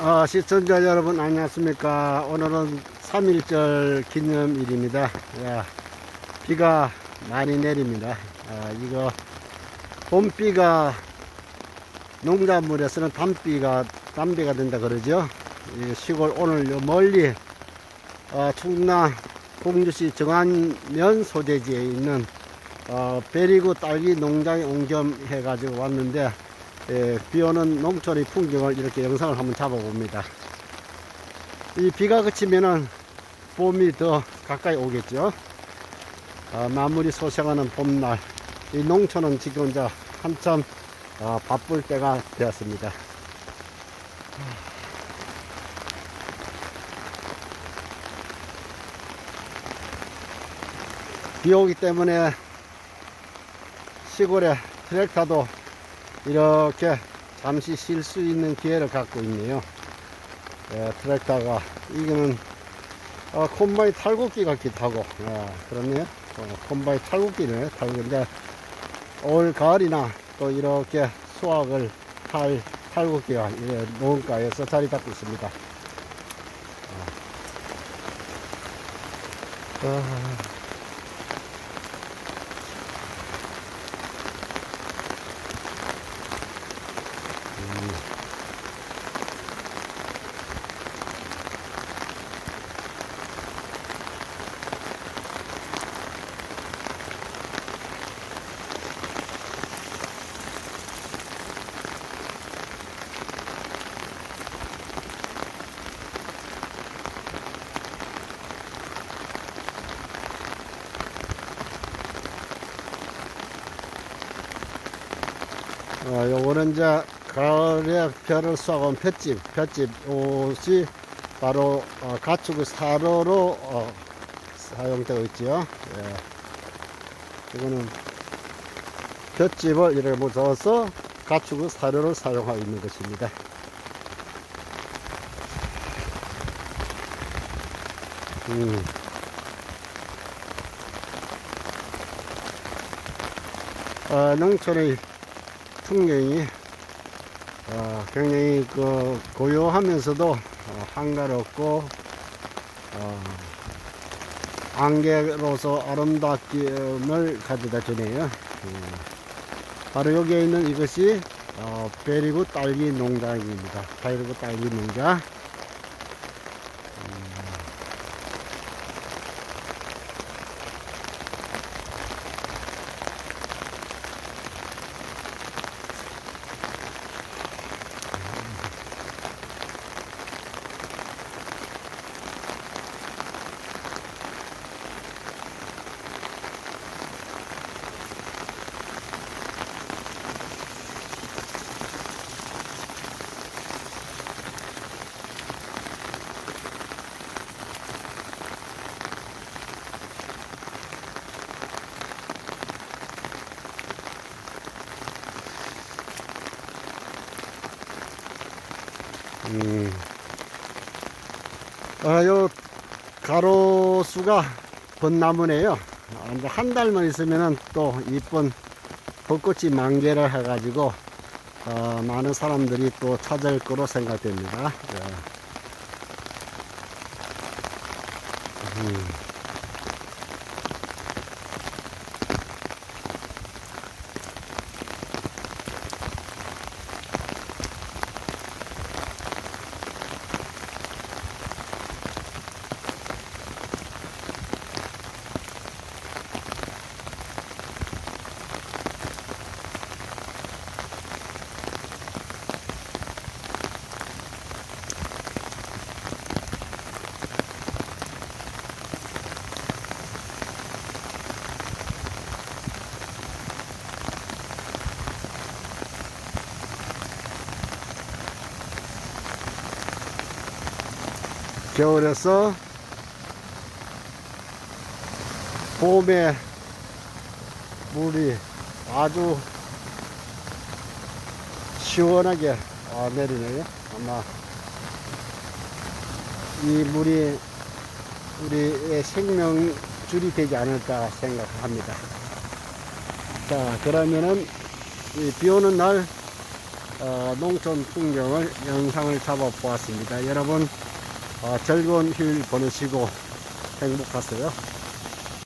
어, 시청자 여러분 안녕하십니까. 오늘은 3.1절 기념일입니다. 야, 비가 많이 내립니다. 아, 이거 봄비가 농작물에서는 담비가 담비가 된다 그러죠? 이 시골 오늘 요 멀리 어, 충남 공주시 정안면 소재지에 있는 어, 베리구 딸기 농장에 옹겸해 가지고 왔는데 예, 비 오는 농촌의 풍경을 이렇게 영상을 한번 잡아봅니다. 이 비가 그치면은 봄이 더 가까이 오겠죠. 아, 나물이 소생하는 봄날. 이 농촌은 지금 이제 한참 아, 바쁠 때가 되었습니다. 비 오기 때문에 시골에 트랙터도 이렇게 잠시 쉴 수 있는 기회를 갖고 있네요. 예, 트랙터가 이거는 어, 콤바이 탈곡기 같기도 하고 예, 그렇네요. 어, 콤바이 탈곡기네 탈곡인데 올 가을이나 또 이렇게 수확을 할 탈곡기가 이래 농가에서 자리 잡고 있습니다. 어. 아. 어, 요거는 이제 가을에 벼를 쏘아온 볏집, 볏집 옷이 바로 어, 가축의 사료로 어, 사용되고 있지요. 예. 이거는 볏집을 이렇게 묻어서 가축의 사료로 사용하고 있는 것입니다. 음. 어, 농촌의 풍경이 어, 굉장히 그 고요하면서도 어, 한가롭고 어, 안개로서 아름다움을 가져다 주네요. 음. 바로 여기에 있는 이것이 어, 베리구 딸기 농장입니다. 베리구 딸기 농장. 음. 아, 요 가로수가 벚나무네요. 아, 한 달만 있으면은 또 이쁜 벚꽃이 만개를 해가지고 어, 많은 사람들이 또 찾을 거로 생각됩니다. 예. 음. 겨울에서 봄에 물이 아주 시원하게 아, 내리네요. 아마 이 물이 우리의 생명줄이 되지 않을까 생각합니다. 자, 그러면은 이비 오는 날 어, 농촌 풍경을 영상을 잡아 보았습니다. 여러분 어, 즐거운 휴일 보내시고 행복하세요.